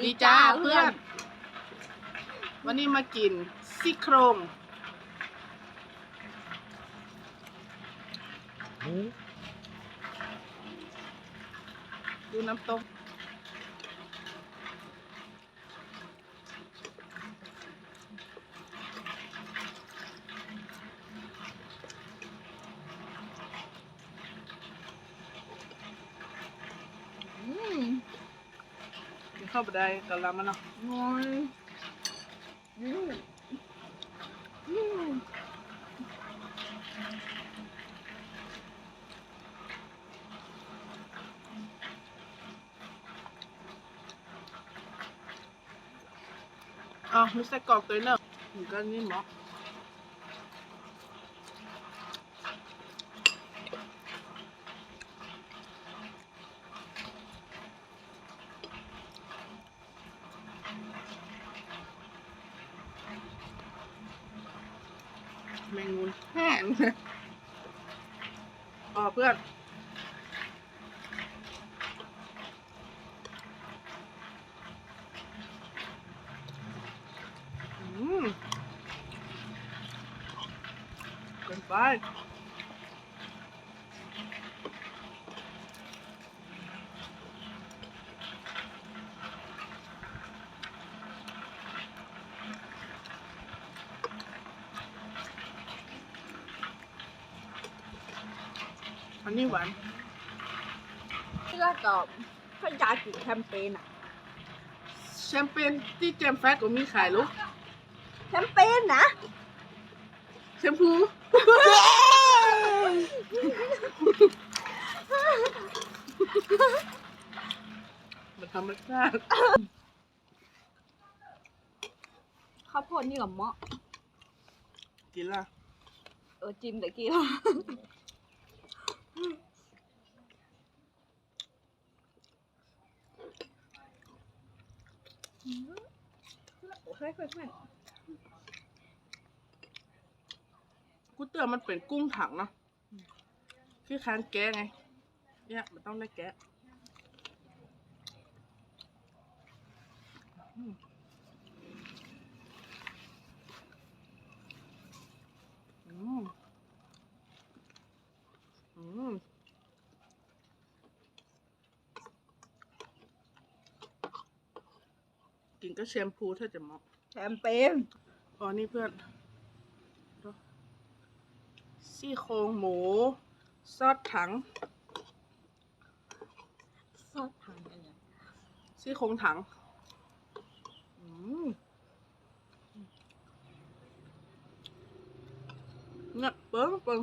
ดีจ้าเพื่อน วันนี้มากินซี่โครงดูน้ำตก อืม กิน เข้าไปได้กะละมันเนาะงอยอืมอืมอ๋อมีไส้กรอกตัวเนอะมันกันนี่หมอ แมงมุมแห้งอ๋อเพื่อนอืมเป็นไป อันนี้หวานนี่ก็ตอบพยากิแคมเปญอะแชมเปญที่แจมแฟกก็มีขายลูกแคมเปญนะแชมพูมันธรรมชาติข้าวโพดนี่กับเมาะกินละเออจิมแต่กี้ละ เฮ้ยเฮ้ยเฮ้ยกูเตือมันเป็นกุ้งถังเนาะคือค้างแกะไง เนี่ยมันต้องได้แกะอืมอืมอืม กินก็แชมพูถ้าจะเหมาะแคมเปญอ๋อนี่เพื่อนดูซี่โครงหมู ซอสถัง ซอสทานอะไรซี่โครงถังอืมเนี่ยเปิ้งเปิ้ง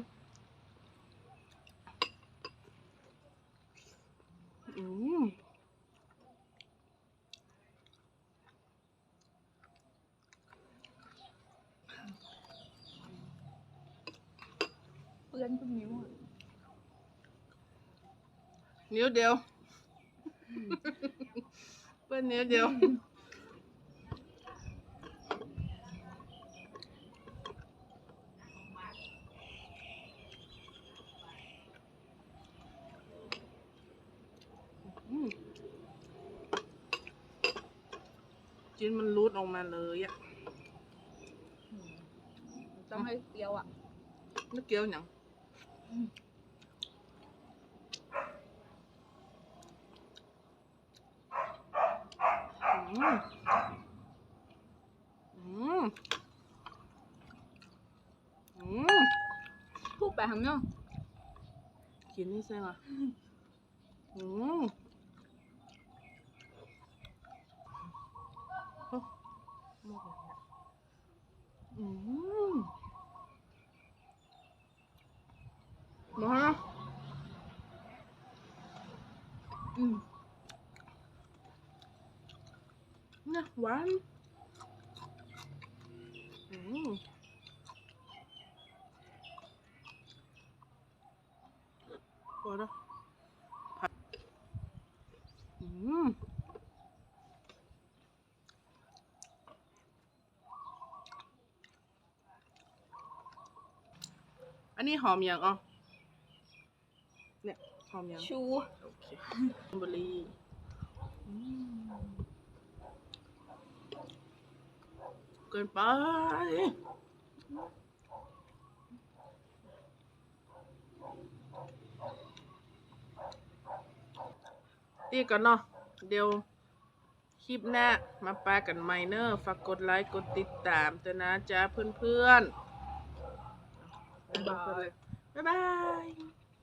อืม เปื้อนทุกนิ้วอะนิ้วเดียว เปิ้ลนิ้วเดียวอืมจิ้นมันรูดออกมาเลยอะต้องให้เปรี้ยวอะนึกเพูดไปทางนอกกินนี่ใช่ไหมอืมอ้หม ดแล้วอืมมาฮะอืมเนี่ยหวานอืมพอแล้วผัดอืมอันนี้หอมยังอะ เนี่ยหอมยังชูโอเคบุรีอืมกินไปตีก่อนเนาะเดี๋ยวคลิปหน้ามาปากันใหม่เนอะฝากกดไลค์กดติดตามด้วยนะจ๊ะเพื่อนๆ บ๊ายบายบ๊ายบาย